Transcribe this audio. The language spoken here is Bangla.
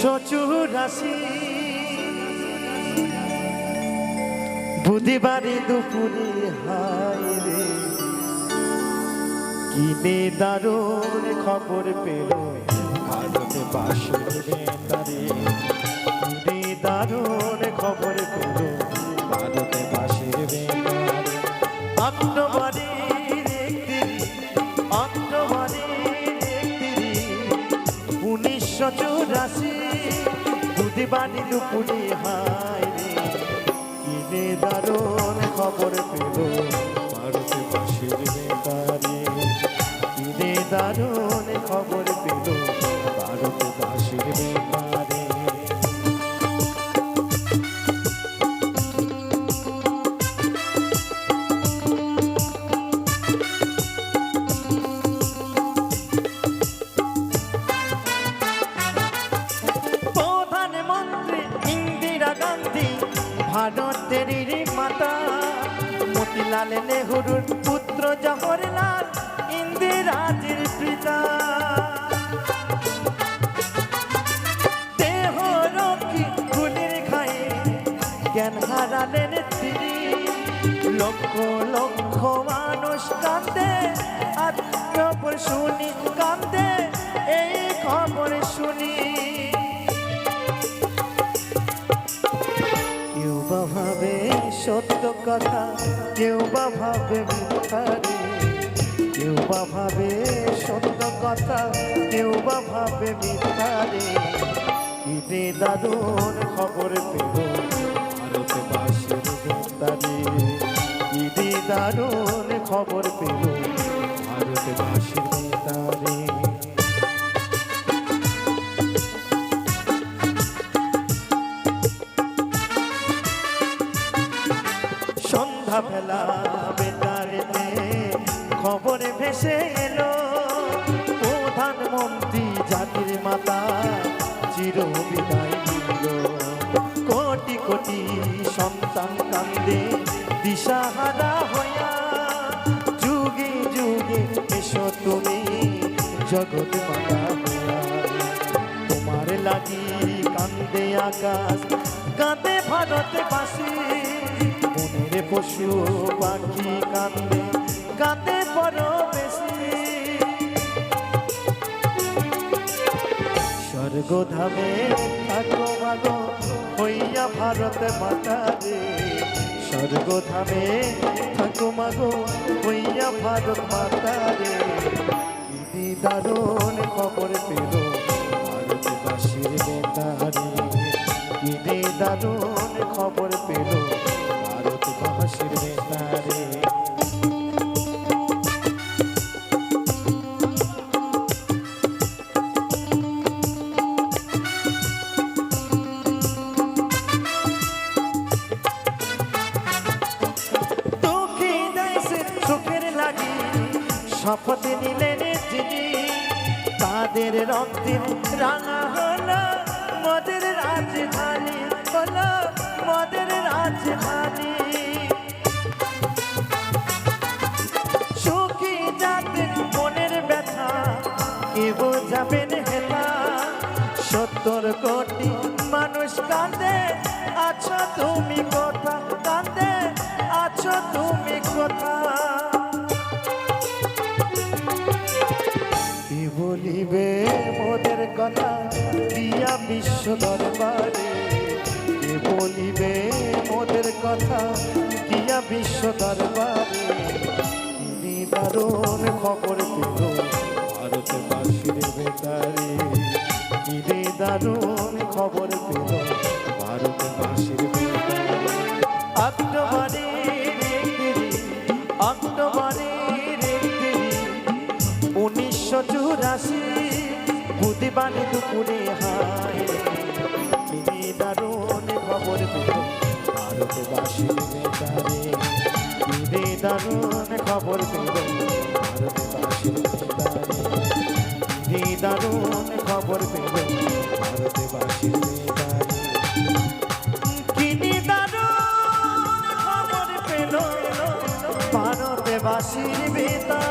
উনিশশো চুরাশি বুধবারে দুপুরে হায় রে। কিনে দারুণ খবর পেল। ভারতে বাসের কিনে দারুণ বুধবারে দুপুরে হায় রে। কিনে দারুণ খবর পেল ভারতে বাসের বেতারে কিনে দারুণ ভারতের মাতা, মতিলাল নেহরুর পুত্র জওহরলাল, ইন্দিরাজির পিতা। দেহ রক্ষী গুলির খায়ে জ্ঞান হারালেন তিনি। লক্ষ লক্ষ মানুষ কান্দে আত্মপর শুনি কান্দে এই খবর শুনি। সত্য কথা কেউ বা ভাবে মিথ্যারে, কেউ বা ভাবে সত্য কথা, কেউ বা ভাবে মিথ্যারে। ঈদে দারুণ খবর পেল ভারতবাসীর বেতারে ঈদে দারুণ খবর পেল বেতারেতে খবরে ভেসে এলো, প্রধানমন্ত্রী জাতির মাতা চির বিদায় কোটি কোটি সন্তান কান্দে দিশাহারা হইয়া, যুগে যুগে এসো তুমি জগৎ মাতা তোমার লাগি কান্দে আকাশ, কাঁদে মনের পশু পাখি কান্দে কাঁদে বড় বেশি। স্বর্গধামে থাকো মাগো হইয়া ভারত মাতা রে স্বর্গধামে থাকো মাগো, হইয়া ভারত মাতা রে কি দারুণ খবর পেল ভারতবাসীর বেতারে। কি দারুণ খবর পেল লাগি শপথ নিলেন তাদের রক্তিম রাঙা হলো মদের রাজধানী, হলো মদের রাজধানী। মনের ব্যথা বোঝাবেন হেলা সত্তর কোটি মানুষ কাঁদে, আছো তুমি কোথা? কাঁদে, আছো তুমি কোথা? বিশ্ব দরবারে কে বলিবে মোদের কথা? গিয়া বিশ্ব দরবারে নিবারণ খবর পেল ভারতবাসীর বেতারে বুধবারে দুপুরে হায়। তিনি দারুণ খবর পেল ভারতবাসীর তিনি দারুণ খবর পেল ভারতবাসীর তিনি দারুণ খবর পেল ভারতবাসীর বেতারে দারুণ খবর পেল। ভারতবাসীর বেতারে